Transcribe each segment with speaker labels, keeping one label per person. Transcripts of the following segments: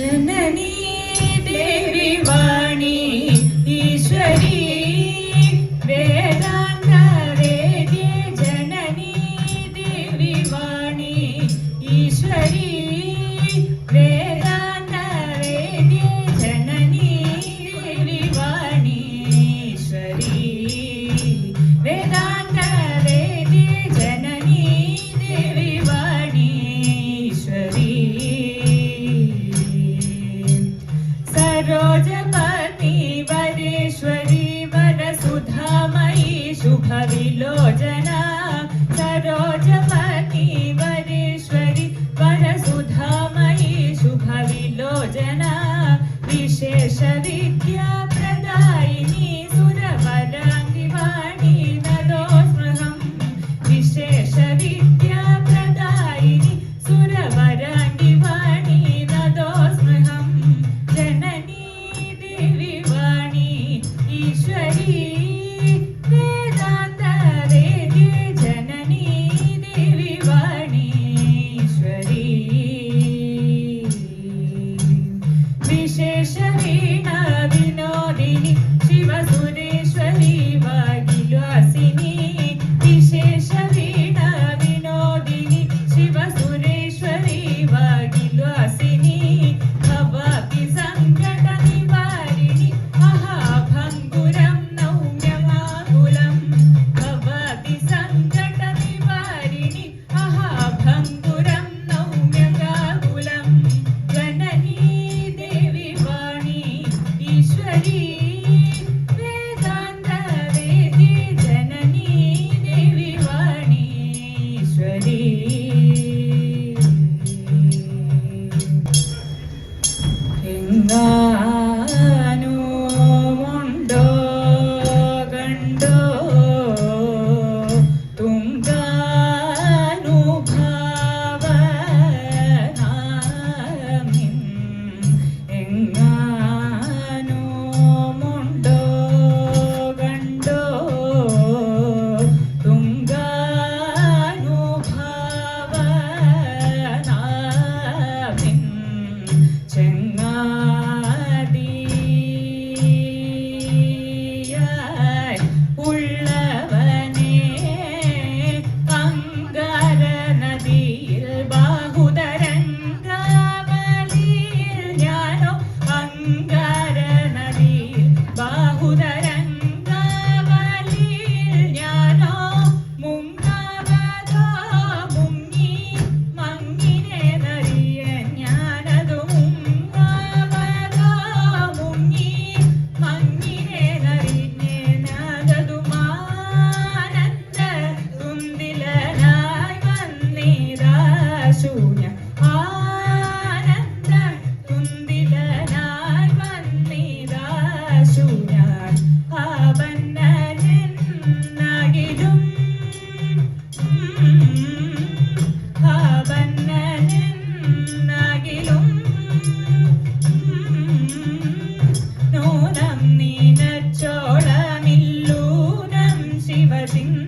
Speaker 1: ಜನನೀ வில்லூனம் சிவசிங்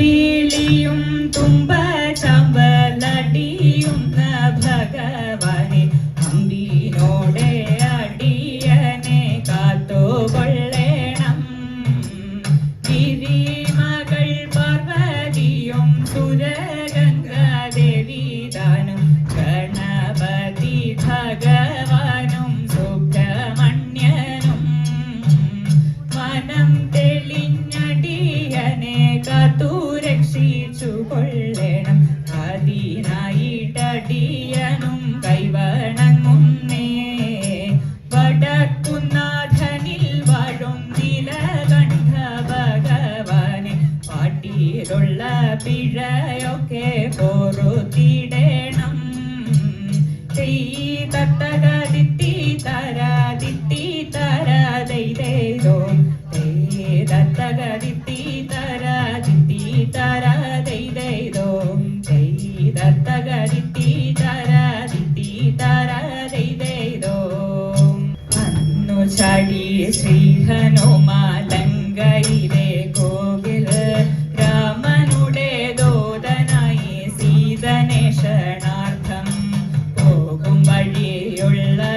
Speaker 1: വേളിയും തും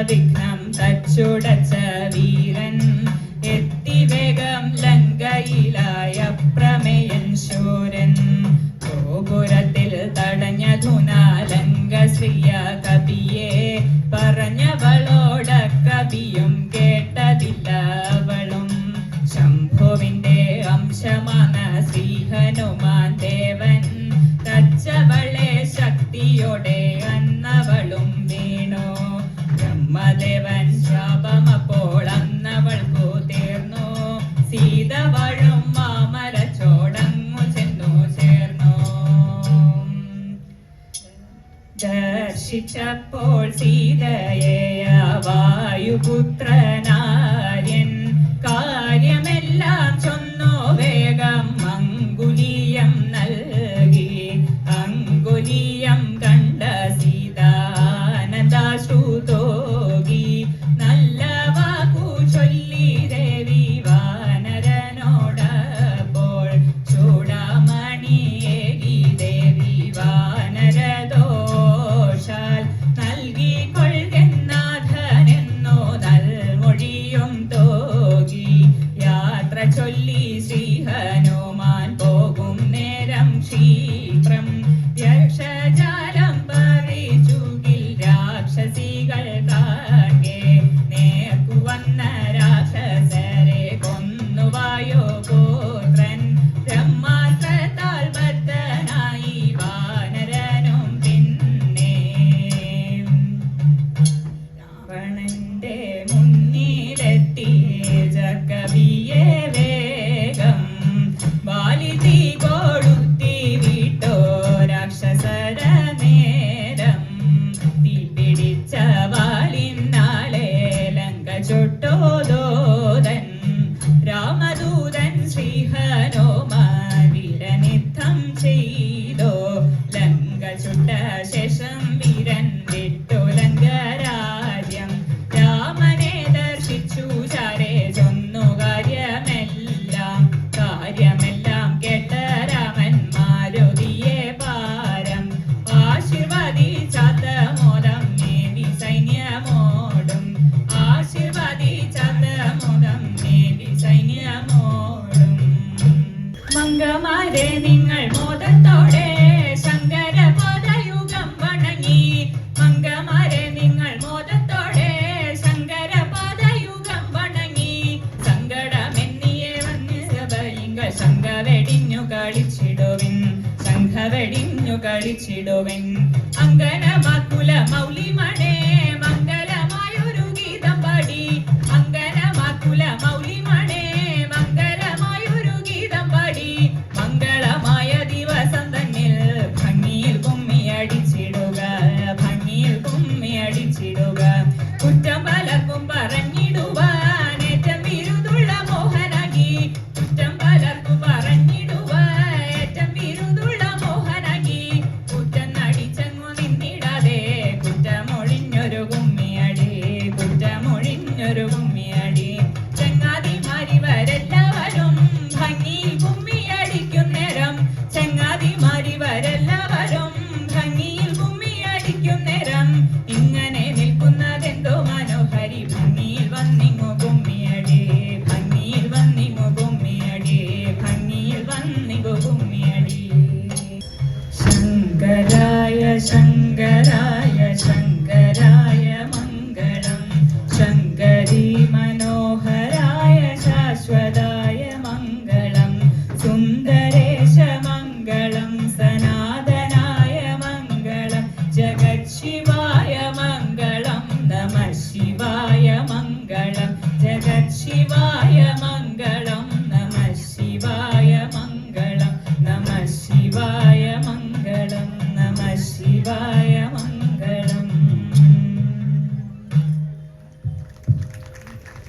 Speaker 1: വിഘ്നം തച്ചുടച്ച വീരൻ എത്തി വേഗം ലങ്കയിലായ പ്രമേയൻ ശൂരൻ. ഗോപുരത്തിൽ തടഞ്ഞതു നാലങ്ക ശ്രീയ കവിയെ പറഞ്ഞവളോട കവിയും കേട്ടതില്ല അവളും ശംഭുവിന്റെ അംശമാണ് ശ്രീഹനുമാൻ ദേവൻ. തച്ചവളെ ശക്തിയോടെ അപ്പോൾ സീതയെ വായുപുത്ര ഹനുമാൻ പോകും നേരം ക്ഷീ തരിച്ചിടുവൻ അങ്കനമാക്കുല മൗലിമണേ മംഗലമായൊരു ഗീതം പാടി. അങ്കനമാക്കുല മൗലിമണേ മംഗലമായൊരു ഗീതം പാടി. മംഗളമായ ദിവസം തന്നിൽ ഭംഗിയിൽ കുമ്മി അടിച്ചിടുക ഭംഗിയിൽ കുമ്മി അടിച്ചിടുക കുറ്റം அறிவர